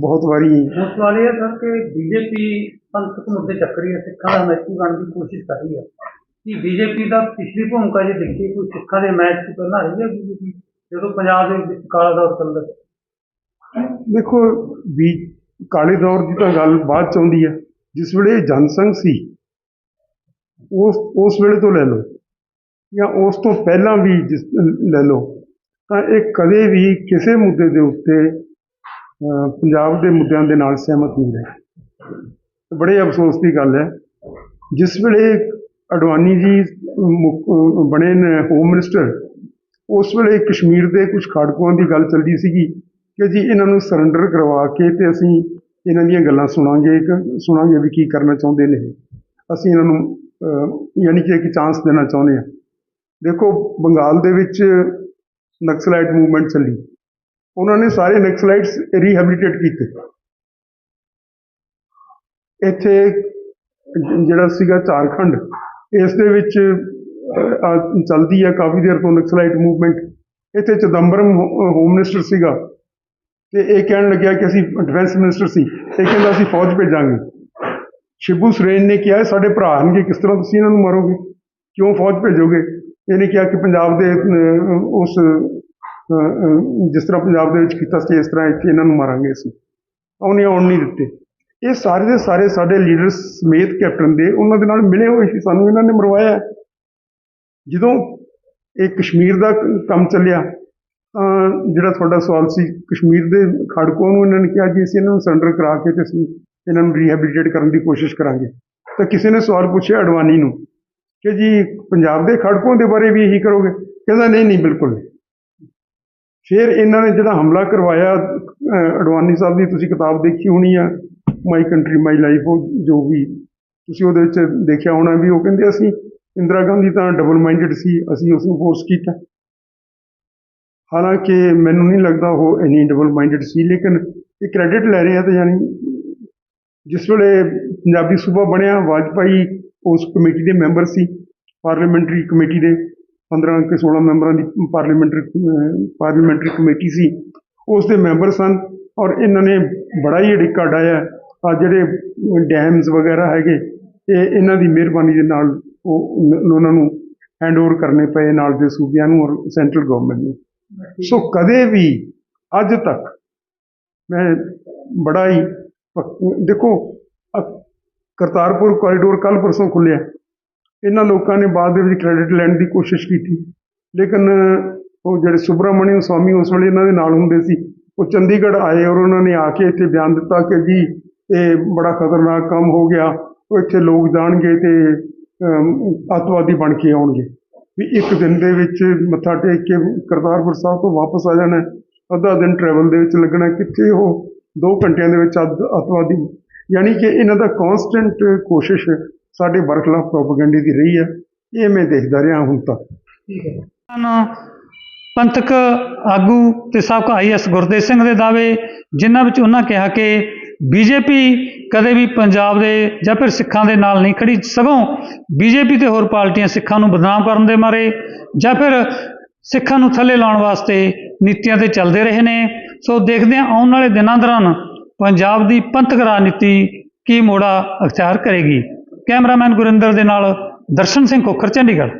ਬਹੁਤ ਵਾਰੀ ਹੁਣ ਸਵਾਲ ਇਹ ਹੈ ਸਰ ਕਿ ਬੀਜੇਪੀ ਪੰਥਕ ਮੁੱਦੇ ਚੱਕ ਰਹੀ ਹੈ ਸਿੱਖਾਂ ਦਾ ਮੈਚੀ ਬਣਨ ਦੀ ਕੋਸ਼ਿਸ਼ ਕਰ ਰਹੀ ਹੈ। ਕਿ ਬੀਜੇਪੀ ਦਾ ਪਿਛਲੀ ਭੂਮਿਕਾ ਜੇ ਦੇਖੀਏ, ਕੋਈ ਸਿੱਖਾਂ ਦੇ ਮੈਚ ਤੋਂ ਪਹਿਲਾਂ ਰਹੀ ਹੈ ਬੀਜੇਪੀ ਜਦੋਂ ਪੰਜਾਬ ਦੇ ਵਿੱਚ ਕਾਲਾ ਦੌਰ ਚੱਲਦਾ ਦੇਖੋ, ਵੀ ਕਾਲੇ ਦੌਰ ਦੀ ਤਾਂ ਗੱਲ ਬਾਅਦ ਚ ਆਉਂਦੀ ਹੈ। ਜਿਸ ਵੇਲੇ ਜਨਸੰਘ ਸੀ, ਉਸ ਉਸ ਵੇਲੇ ਤੋਂ ਲੈ ਲਓ, ਜਾਂ ਉਸ ਤੋਂ ਪਹਿਲਾਂ ਵੀ ਜਿਸ, ਲੈ ਲਓ, ਤਾਂ ਇਹ ਕਦੇ ਵੀ ਕਿਸੇ ਮੁੱਦੇ ਦੇ ਉੱਤੇ ਪੰਜਾਬ ਦੇ ਮੁੱਦਿਆਂ ਦੇ ਨਾਲ ਸਹਿਮਤ ਨਹੀਂ ਰਹੇ। ਬੜੇ ਅਫਸੋਸ ਦੀ ਗੱਲ ਹੈ। ਜਿਸ ਵੇਲੇ ਅਡਵਾਨੀ ਜੀ ਮੁੱਖ- ਬਣੇ ਨੇ ਹੋਮ ਮਿਨਿਸਟਰ ਉਸ ਵੇਲੇ ਕਸ਼ਮੀਰ ਦੇ ਕੁਝ ਖਾੜਕੂਆਂ ਦੀ ਗੱਲ ਚੱਲਦੀ ਸੀਗੀ ਕਿ ਜੀ ਇਹਨਾਂ ਨੂੰ ਸਰੈਂਡਰ ਕਰਵਾ ਕੇ ਤੇ ਅਸੀਂ ਇਹਨਾਂ ਦੀਆਂ ਗੱਲਾਂ ਸੁਣਾਂਗੇ ਕਿ ਸੁਣਾਂਗੇ ਵੀ ਕੀ ਕਰਨਾ ਚਾਹੁੰਦੇ ਨੇ। ਅਸੀਂ ਇਹਨਾਂ ਨੂੰ ਯਾਨੀ ਕਿ ਇੱਕ ਚਾਂਸ ਦੇਣਾ ਚਾਹੁੰਦੇ ਹਾਂ। ਦੇਖੋ, ਬੰਗਾਲ ਦੇ ਵਿੱਚ ਨਕਸਲਾਈਟ ਮੂਵਮੈਂਟ ਚੱਲੀ। ਉਹਨਾਂ ਨੇ ਸਾਰੇ ਨਕਸਲਾਈਟਸ ਰੀਹੈਬਿਲਿਟੇਟ ਕੀਤੇ। ਇੱਥੇ ਜਿਹੜਾ ਸੀਗਾ ਝਾਰਖੰਡ ਇਸ ਦੇ ਵਿੱਚ ਅਹ, ਆ ਚੱਲਦੀ ਹੈ ਕਾਫੀ ਦੇਰ ਤੋਂ ਨਕਸਲਾਈਟ ਮੂਵਮੈਂਟ। ਇੱਥੇ ਚਦੰਬਰਮ ਹੋਮ ਮਿਨਿਸਟਰ ਸੀਗਾ ਤੇ ਇਹ ਕਹਿਣ ਲੱਗਿਆ ਕਿ ਅਸੀਂ ਡਿਫੈਂਸ ਮਿਨਿਸਟਰ ਸੀ। ਇਹ ਕਹਿੰਦਾ ਅਸੀਂ ਫੌਜ ਭੇਜਾਂਗੇ। ਸ਼ਿਬੂ ਸਰੇਨ ਨੇ ਕਿਹਾ ਇਹ ਸਾਡੇ ਭਰਾ ਹਨਗੇ ਕਿਸ ਤਰ੍ਹਾਂ ਤੁਸੀਂ ਇਹਨਾਂ ਨੂੰ ਮਾਰੋਗੇ? ਕਿਉਂ ਫੌਜ ਭੇਜੋਗੇ? ਇਹਨੇ ਕਿਹਾ ਕਿ ਪੰਜਾਬ ਦੇ ਉਸ ਜਿਸ ਤਰ੍ਹਾਂ ਪੰਜਾਬ ਦੇ ਵਿੱਚ ਕੀਤਾ ਸੀ ਇਸ ਤਰ੍ਹਾਂ ਇੱਥੇ ਇਹਨਾਂ ਨੂੰ ਮਾਰਾਂਗੇ ਅਸੀਂ। ਉਹਨੇ ਆਉਣ ਨਹੀਂ ਦਿੱਤੇ। ਇਹ ਸਾਰੇ ਦੇ ਸਾਰੇ ਸਾਡੇ ਲੀਡਰ ਸਮੇਤ ਕੈਪਟਨ ਦੇ ਉਹਨਾਂ ਦੇ ਨਾਲ ਮਿਲੇ ਹੋਏ ਸੀ, ਸਾਨੂੰ ਇਹਨਾਂ ਨੇ ਮਰਵਾਇਆ ਜਦੋਂ ਇਹ ਕਸ਼ਮੀਰ ਦਾ ਕੰਮ ਚੱਲਿਆ, ਤਾਂ ਜਿਹੜਾ ਤੁਹਾਡਾ ਸਵਾਲ ਸੀ, ਕਸ਼ਮੀਰ ਦੇ ਖੜਕੂਆਂ ਨੂੰ ਇਹਨਾਂ ਨੇ ਕਿਹਾ ਜੀ ਅਸੀਂ ਇਹਨਾਂ ਨੂੰ ਸਰੈਂਡਰ ਕਰਾ ਕੇ ਤੇ ਅਸੀਂ ਇਹਨਾਂ ਨੂੰ ਰੀਹੈਬਿਲਿਟੇਟ ਕਰਨ ਦੀ ਕੋਸ਼ਿਸ਼ ਕਰਾਂਗੇ। ਤਾਂ ਕਿਸੇ ਨੇ ਸਵਾਲ ਪੁੱਛਿਆ ਅਡਵਾਨੀ ਨੂੰ ਕਿ ਜੀ ਪੰਜਾਬ ਦੇ ਖੜਕੂਆਂ ਦੇ ਬਾਰੇ ਵੀ ਇਹੀ ਕਰੋਗੇ? ਕਹਿੰਦਾ, ਨਹੀਂ ਨਹੀਂ, ਬਿਲਕੁਲ ਨਹੀਂ। ਫਿਰ ਇਹਨਾਂ ਨੇ ਜਿਹੜਾ ਹਮਲਾ ਕਰਵਾਇਆ ਅਡਵਾਨੀ ਸਾਹਿਬ ਦੀ ਤੁਸੀਂ ਕਿਤਾਬ ਦੇਖੀ ਹੋਣੀ ਆ ਮਾਈ ਕੰਟਰੀ ਮਾਈ ਲਾਈਫ ਉਹ ਜੋ ਵੀ ਤੁਸੀਂ ਉਹਦੇ ਵਿੱਚ ਦੇਖਿਆ ਹੋਣਾ ਵੀ ਉਹ ਕਹਿੰਦੇ ਅਸੀਂ ਇੰਦਰਾ ਗਾਂਧੀ ਤਾਂ ਡਬਲ ਮਾਈਂਡਡ ਸੀ, ਅਸੀਂ ਉਸ ਨੂੰ ਫੋਰਸ ਕੀਤਾ। ਹਾਲਾਂਕਿ ਮੈਨੂੰ ਨਹੀਂ ਲੱਗਦਾ ਉਹ ਇੰਨੀ ਡਬਲ ਮਾਈਂਡਡ ਸੀ, ਲੇਕਿਨ ਇਹ ਕ੍ਰੈਡਿਟ ਲੈ ਰਹੇ ਆ ਤੇ ਯਾਨੀ ਜਿਸ ਵੇਲੇ ਪੰਜਾਬੀ ਸੂਬਾ ਬਣਿਆ, ਵਾਜਪਾਈ ਉਸ ਕਮੇਟੀ ਦੇ ਮੈਂਬਰ ਸੀ ਪਾਰਲੀਮੈਂਟਰੀ ਕਮੇਟੀ ਦੇ 15 ਕਿ 16 ਮੈਂਬਰਾਂ ਦੀ ਪਾਰਲੀਮੈਂਟਰੀ ਪਾਰਲੀਮੈਂਟਰੀ ਕਮੇਟੀ ਸੀ, ਉਸ ਦੇ ਮੈਂਬਰ ਸਨ ਔਰ ਇਹਨਾਂ ਨੇ ਬੜਾ ਹੀ ਅੜਿੱਕਾ ਡਾਇਆ ਆ ਜਿਹੜੇ ਡੈਮਸ ਵਗੈਰਾ ਹੈਗੇ, ਇਹ ਇਹਨਾਂ ਦੀ ਮਿਹਰਬਾਨੀ ਦੇ ਨਾਲ ਉਹ ਉਹਨਾਂ ਨੂੰ ਹੈਂਡਓਵਰ ਕਰਨੇ ਪਏ ਨਾਲ ਦੇ ਸੂਬਿਆਂ ਨੂੰ ਔਰ ਸੈਂਟਰਲ ਗਵਰਨਮੈਂਟ ਨੂੰ। ਸੋ ਕਦੇ ਵੀ ਅੱਜ ਤੱਕ ਮੈਂ ਬੜਾ ਹੀ ਪੱਕ- ਦੇਖੋ, ਅ- ਕਰਤਾਰਪੁਰ ਕੋਰੀਡੋਰ ਕੱਲ ਪਰਸੋਂ ਖੁੱਲਿਆ ਇਹਨਾਂ ਲੋਕਾਂ ਨੇ ਬਾਅਦ ਦੇ ਵਿੱਚ ਕ੍ਰੈਡਿਟ ਲੈਣ ਦੀ ਕੋਸ਼ਿਸ਼ ਕੀਤੀ। ਲੇਕਿਨ ਉਹ ਜਿਹੜੇ ਸੁਬਰਾਮਣੀਅਮ ਸਵਾਮੀ ਉਸ ਵੇਲੇ ਇਹਨਾਂ ਦੇ ਨਾਲ ਹੁੰਦੇ ਸੀ। ਉਹ ਚੰਡੀਗੜ੍ਹ ਆਏ ਔਰ ਉਹਨਾਂ ਨੇ ਆ ਕੇ ਇੱਥੇ ਬਿਆਨ ਦਿੱਤਾ ਕਿ ਜੀ ਇਹ ਬੜਾ ਖਤਰਨਾਕ ਕੰਮ ਹੋ ਗਿਆ। ਇੱਥੇ ਲੋਕ ਜਾਣਗੇ ਤੇ ਅਮ, ਅੱਤਵਾਦੀ ਬਣ ਕੇ ਆਉਣਗੇ। ਵੀ ਇੱਕ ਦਿਨ ਦੇ ਵਿੱਚ ਮੱਥਾ ਟੇਕ ਕੇ ਕਰਤਾਰਪੁਰ ਸਾਹਿਬ ਤੋਂ ਵਾਪਸ ਆ ਜਾਣਾ ਅੱਧਾ ਦਿਨ ਟਰੈਵਲ ਦੇ ਵਿੱਚ ਲੱਗਣਾ ਕਿੱਥੇ ਉਹ 2 ਘੰਟਿਆਂ ਦੇ ਵਿੱਚ ਅੱਧ- ਅੱਤਵਾਦੀ। ਯਾਨੀ ਕਿ ਇਹਨਾਂ ਦਾ ਕਨਸਟੈਂਟ ਕੋਸ਼ਿਸ਼ ਸਾਡੇ ਬਰਖਲਾਫ ਪ੍ਰੋਪਗੈਂਡੇ ਦੀ ਰਹੀ ਹੈ। ਇਹ ਮੈਂ ਦੇਖਦਾ ਰਿਹਾ ਹੁਣ ਤੱਕ। ਠੀਕ ਹੈ। ਪੰਥਕ ਆਗੂ ਤੇ ਸਾਬਕਾ ਆਈਐਸ ਗੁਰਦੇਵ ਸਿੰਘ ਦੇ ਦਾਅਵੇ ਜਿਨ੍ਹਾਂ ਵਿੱਚ ਉਹਨਾਂ ਕਿਹਾ ਕਿ ਬੀਜੇਪੀ ਕਦੇ ਵੀ ਪੰਜਾਬ ਦੇ ਜਾਂ ਫਿਰ ਸਿੱਖਾਂ ਦੇ ਨਾਲ ਨਹੀਂ ਖੜੀ, ਸਗੋਂ ਬੀਜੇਪੀ ਤੇ ਹੋਰ ਪਾਰਟੀਆਂ ਸਿੱਖਾਂ ਨੂੰ ਬਦਨਾਮ ਕਰਨ ਦੇ ਮਾਰੇ ਜਾਂ ਫਿਰ ਸਿੱਖਾਂ ਨੂੰ ਥੱਲੇ ਲਾਉਣ ਵਾਸਤੇ ਨੀਤੀਆਂ ਤੇ ਚੱਲਦੇ ਰਹੇ ਨੇ। ਸੋ ਦੇਖਦੇ ਹਾਂ ਆਉਣ ਵਾਲੇ ਦਿਨਾਂ ਦੌਰਾਨ ਪੰਜਾਬ ਦੀ ਪੰਥਕ ਰਾਜਨੀਤੀ ਕੀ ਮੋੜਾ ਅਖਤਿਆਰ ਕਰੇਗੀ। ਕੈਮਰਾਮੈਨ ਗੁਰਿੰਦਰ ਦੇ ਨਾਲ ਦਰਸ਼ਨ ਸਿੰਘ ਖੋਖਰ, ਚੰਡੀਗੜ੍ਹ।